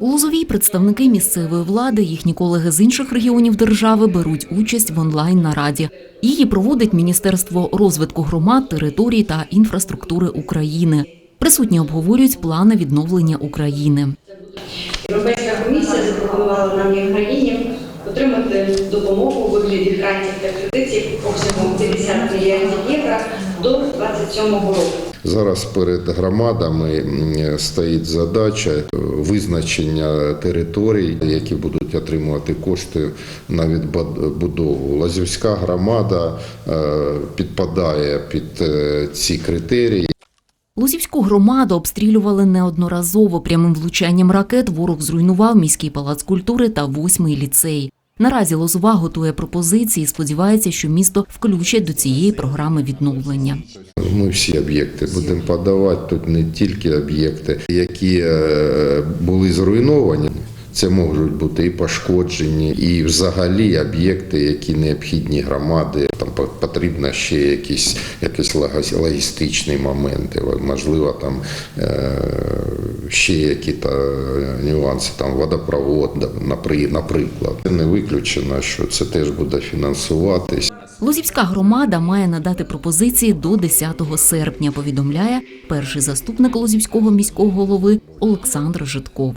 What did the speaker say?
У Лозовій представники місцевої влади, їхні колеги з інших регіонів держави беруть участь в онлайн нараді. Її проводить Міністерство розвитку громад, територій та інфраструктури України. Присутні обговорюють плани відновлення України. Європейська комісія запропонувала нам як країні отримати допомогу у вигляді грантів та кредитів обсягом 50 мільярдів євро до 2027 року. Зараз перед громадами стоїть задача е, визначення територій, які будуть отримувати кошти на відбудову. Лазівська громада е, підпадає під е, ці критерії. Лозівську громаду обстрілювали неодноразово. Прямим влучанням ракет ворог зруйнував міський палац культури та восьмий ліцей. Наразі Лозова готує пропозиції і сподівається, що місто включать до цієї програми відновлення. Ми всі об'єкти будемо подавати. Тут не тільки об'єкти, які е, були зруйновані. Це можуть бути і пошкоджені, і взагалі об'єкти, які необхідні громади. Там по- потрібно ще якісь, якісь логістичні моменти, можливо, там е, ще які нюанси, там водопровод, наприклад. Не виключено, що це теж буде фінансуватись. Лозівська громада має надати пропозиції до 10 серпня, повідомляє перший заступник Лозівського міського голови Олександр Житков.